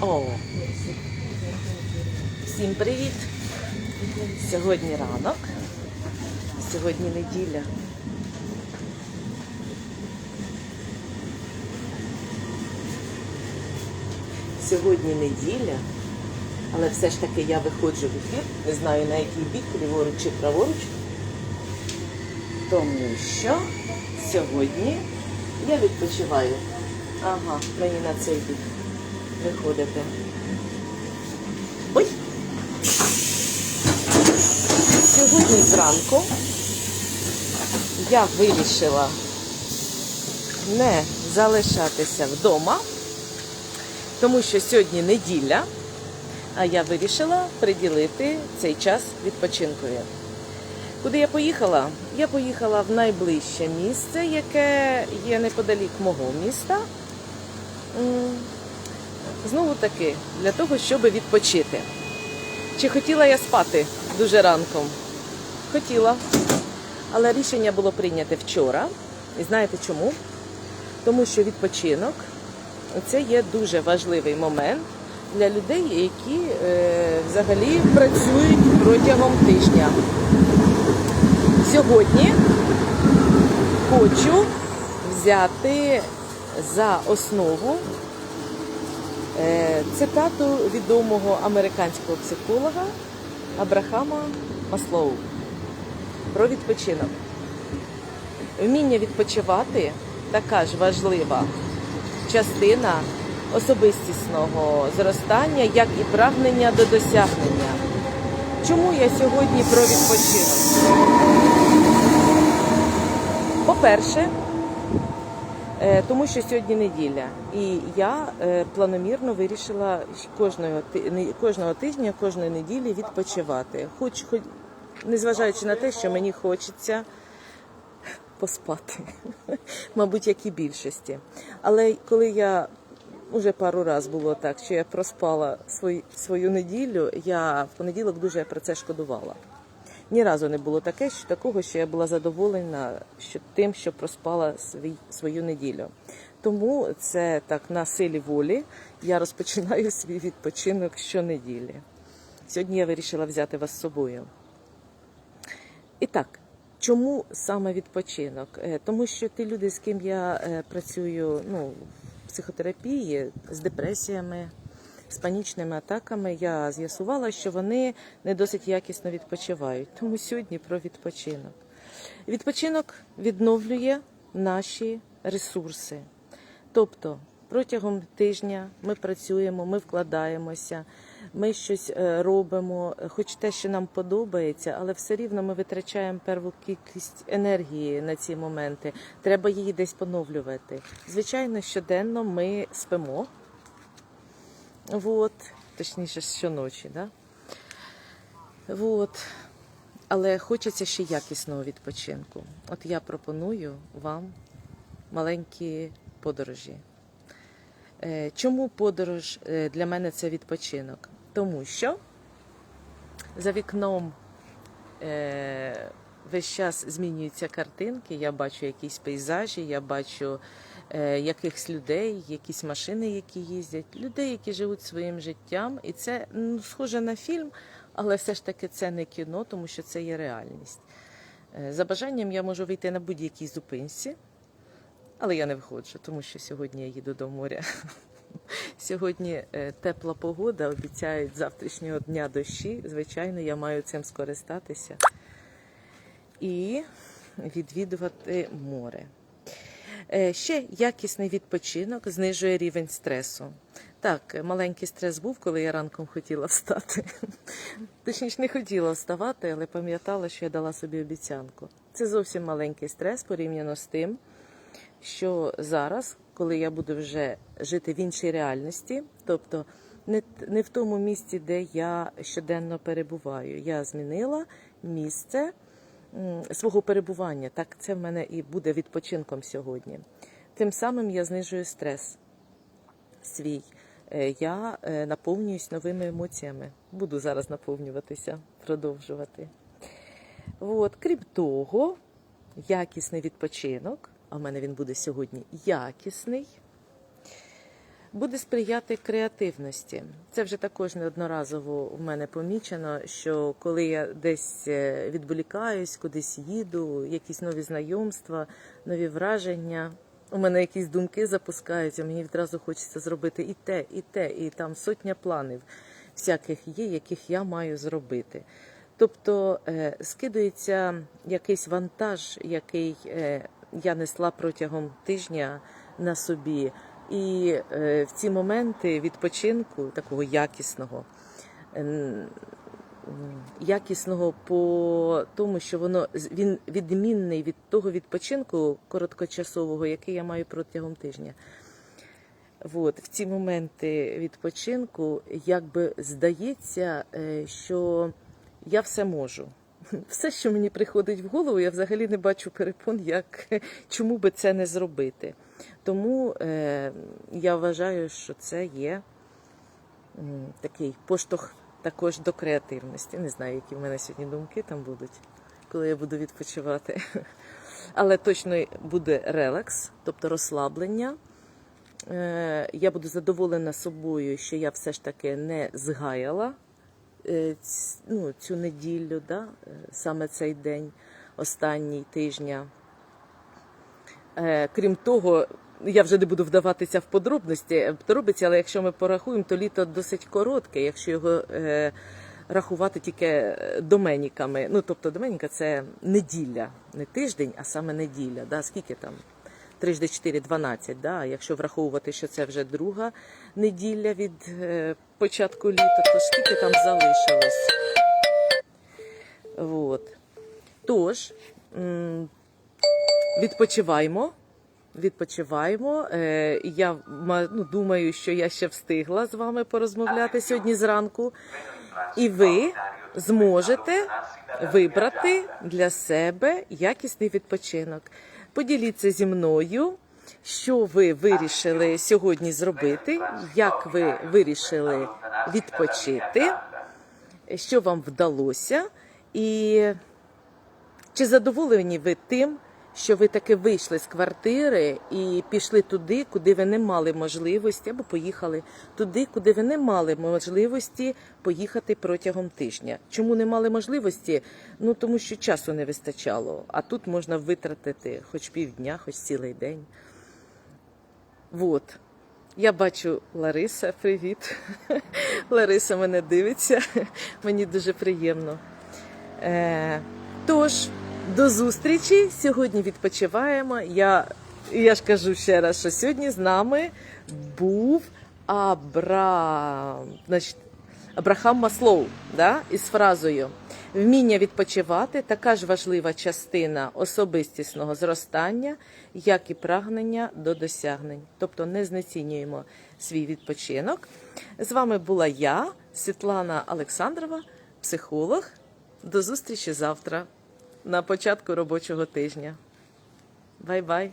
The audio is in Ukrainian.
О! Всім привіт! Сьогодні ранок, сьогодні неділя. Сьогодні неділя, але все ж таки я виходжу в ефір, не знаю на який бік, ліворуч чи праворуч, тому що сьогодні я відпочиваю. Ага, мені на цей бік виходити. Ой! Сьогодні зранку я вирішила не залишатися вдома, тому що сьогодні неділя, а я вирішила приділити цей час відпочинкові. Куди я поїхала? Я поїхала в найближче місце, яке є неподалік мого міста. Знову таки, для того, щоб відпочити. Чи хотіла я спати дуже ранком? Хотіла. Але рішення було прийнято вчора. І знаєте чому? Тому що відпочинок це є дуже важливий момент для людей, які е, взагалі працюють протягом тижня. Сьогодні хочу взяти за основу цитату відомого американського психолога Абрахама Маслоу про відпочинок. Вміння відпочивати така ж важлива частина особистісного зростання, як і прагнення до досягнення. Чому я сьогодні про відпочинок? По-перше, Е, Тому що сьогодні неділя, і я е, планомірно вирішила кожного кожного тижня, кожної неділі відпочивати. Хоч, хоч незважаючи на те, що мені хочеться поспати, мабуть, як і більшості. Але коли я вже пару разів було так, що я проспала свою неділю, я в понеділок дуже про це шкодувала. Ні разу не було таке, що такого, що я була задоволена що тим, що проспала свій, свою неділю. Тому це так на силі волі я розпочинаю свій відпочинок щонеділі. Сьогодні я вирішила взяти вас з собою. І так, чому саме відпочинок? Е, Тому що ті люди, з ким я е, працюю ну, в психотерапії, з депресіями, з панічними атаками, я з'ясувала, що вони не досить якісно відпочивають. Тому сьогодні про відпочинок. Відпочинок відновлює наші ресурси. Тобто протягом тижня ми працюємо, ми вкладаємося, ми щось е, робимо, хоч те, що нам подобається, але все рівно ми витрачаємо певну кількість енергії на ці моменти. Треба її десь поновлювати. Звичайно, щоденно ми спимо. Вот, точніше, щоночі, да? Вот. Але хочеться ще якісного відпочинку. От я пропоную вам маленькі подорожі. Е, Чому подорож е, для мене це відпочинок? Тому що за вікном е, весь час змінюються картинки, я бачу якісь пейзажі, я бачу якихось людей, якісь машини, які їздять, людей, які живуть своїм життям. І це ну, схоже на фільм, але все ж таки це не кіно, тому що це є реальність. Е, За бажанням я можу вийти на будь-якій зупинці, але я не виходжу, тому що сьогодні я їду до моря. Сьогодні е, тепла погода, обіцяють завтрашнього дня дощі. Звичайно, я маю цим скористатися і відвідувати море. Е, Ще якісний відпочинок знижує рівень стресу. Так, маленький стрес був, коли я ранком хотіла встати. Точніше, не хотіла вставати, але пам'ятала, що я дала собі обіцянку. Це зовсім маленький стрес порівняно з тим, що зараз, коли я буду вже жити в іншій реальності, тобто не, не в тому місці, де я щоденно перебуваю, я змінила місце свого перебування. Так, це в мене і буде відпочинком сьогодні. Тим самим я знижую стрес свій. Е, Я е, наповнююсь новими емоціями. Буду зараз наповнюватися, продовжувати. От, крім того, якісний відпочинок, а в мене він буде сьогодні якісний. Буде сприяти креативності. Це вже також неодноразово у мене помічено, що коли я десь е, відволікаюсь, кудись їду, якісь нові знайомства, нові враження. У мене якісь думки запускаються, мені відразу хочеться зробити і те, і те, і там сотня планів всяких є, яких я маю зробити. Тобто е, скидається якийсь вантаж, який е, я несла протягом тижня на собі. І е, в ці моменти відпочинку, такого якісного, ем, якісного по тому, що воно він відмінний від того відпочинку короткочасового, який я маю протягом тижня. От, в ці моменти відпочинку, якби здається, е, що я все можу. Все, що мені приходить в голову, я взагалі не бачу перепон, як чому би це не зробити. Тому е, я вважаю, що це є такий поштовх також до креативності. Не знаю, які в мене сьогодні думки там будуть, коли я буду відпочивати. Але точно буде релакс, тобто розслаблення. Е, Я буду задоволена собою, що я все ж таки не згаяла е, ну, цю неділю, да? е, саме цей день, останній тижня. Е, Крім того, я вже не буду вдаватися в подробності, е, подробиці, але якщо ми порахуємо, то літо досить коротке, якщо його е, рахувати тільки доменіками. Ну, тобто доменіка це неділя, не тиждень, а саме неділя. Да? Скільки там? 3 жди 4, 12, да? Якщо враховувати, що це вже друга неділя від початку літа, то скільки там залишилось? Вот. Тож, відпочиваємо. Відпочиваємо. Е, я ну, думаю, що я ще встигла з вами порозмовляти сьогодні зранку. І ви зможете вибрати для себе якісний відпочинок. Поділіться зі мною, що ви вирішили сьогодні зробити, як ви вирішили відпочити, що вам вдалося, і чи задоволені ви тим, що ви таки вийшли з квартири і пішли туди, куди ви не мали можливості, або поїхали туди, куди ви не мали можливості поїхати протягом тижня? Чому не мали можливості? Ну тому що часу не вистачало, а тут можна витратити хоч півдня, хоч цілий день. Вот. Я бачу Лариса, привіт. Лариса мене дивиться. Мені дуже приємно. Е, тож, до зустрічі. Сьогодні відпочиваємо. Я, я ж кажу ще раз, що сьогодні з нами був Абра... значить, Абрахам Маслоу да? із фразою Вміння відпочивати така ж важлива частина особистісного зростання, як і прагнення до досягнень. Тобто не знецінюємо свій відпочинок. З вами була я, Світлана Олександрова, психолог. До зустрічі завтра на початку робочого тижня. Бай-бай!